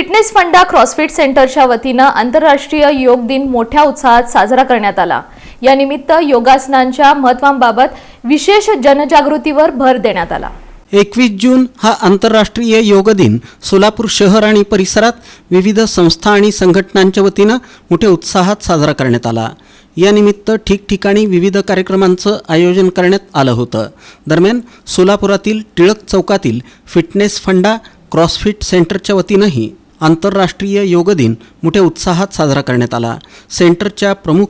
Fitness फंडा CrossFit सेंटरच्या वतीनं आंतरराष्ट्रीय योग दिन मोठ्या उत्साहात साजरा करण्यात आला. या निमित्त योगासनांच्या महत्वांबाबत विशेष जनजागृतीवर भर देण्यात आला. एकवीस जून हा आंतरराष्ट्रीय योग दिन. सोलापूर शहर आणि परिसरात विविध संस्था आणि संघटनांच्या वतीनं मोठ्या उत्साहात साजरा करण्यात आला. यानिमित्त ठिकठिकाणी विविध कार्यक्रमांचं आयोजन करण्यात आलं होतं. दरम्यान सोलापुरातील टिळक चौकातील फिटनेस फंडा क्रॉसफिट सेंटरच्या वतीनंही आंतरराष्ट्रीय योग दिन मोठ्या उत्साहात साजरा करण्यात आला. सेंटरच्या प्रमुख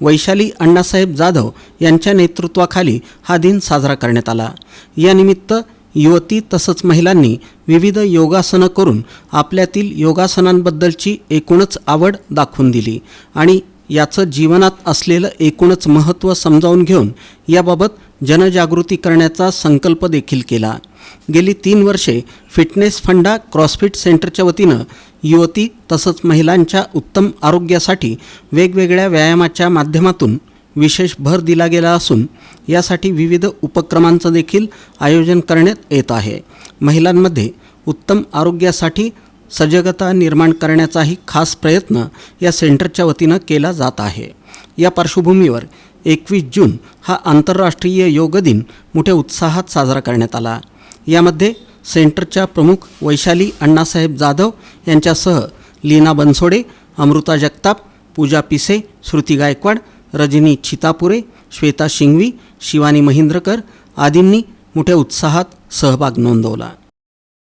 वैशाली अण्णासाहेब जाधव यांच्या नेतृत्वाखाली हा दिन साजरा करण्यात आला. यानिमित्त युवती तसंच महिलांनी विविध योगासनं करून आपल्यातील योगासनांबद्दलची एकूणच आवड दाखवून दिली आणि याचं जीवनात असलेलं एकूणच महत्त्व समजावून घेऊन याबाबत जनजागृती करण्याचा संकल्प देखील केला. गेली तीन वर्षे फिटनेस फंडा क्रॉसफिट सेंटरच्या वतीनं युवती तसंच महिलांच्या उत्तम आरोग्यासाठी वेगवेगळ्या व्यायामाच्या माध्यमातून विशेष भर दिला गेला असून यासाठी विविध उपक्रमांचं देखील आयोजन करण्यात येत आहे. महिलांमध्ये उत्तम आरोग्यासाठी सजगता निर्माण करण्याचाही खास प्रयत्न या सेंटरच्या वतीनं केला जात आहे. या पार्श्वभूमीवर एकवीस जून हा आंतरराष्ट्रीय योग दिन मोठ्या उत्साहात साजरा करण्यात आला. यामध्ये सेंटरच्या प्रमुख वैशाली अण्णासाहेब जाधव यांच्यासह लीना बनसोडे अमृता जगताप पूजा पिसे श्रुती गायकवाड रजनी छितापुरे श्वेता शिंगवी शिवानी महिंद्रकर आदींनी मोठ्या उत्साहात सहभाग नोंदवला.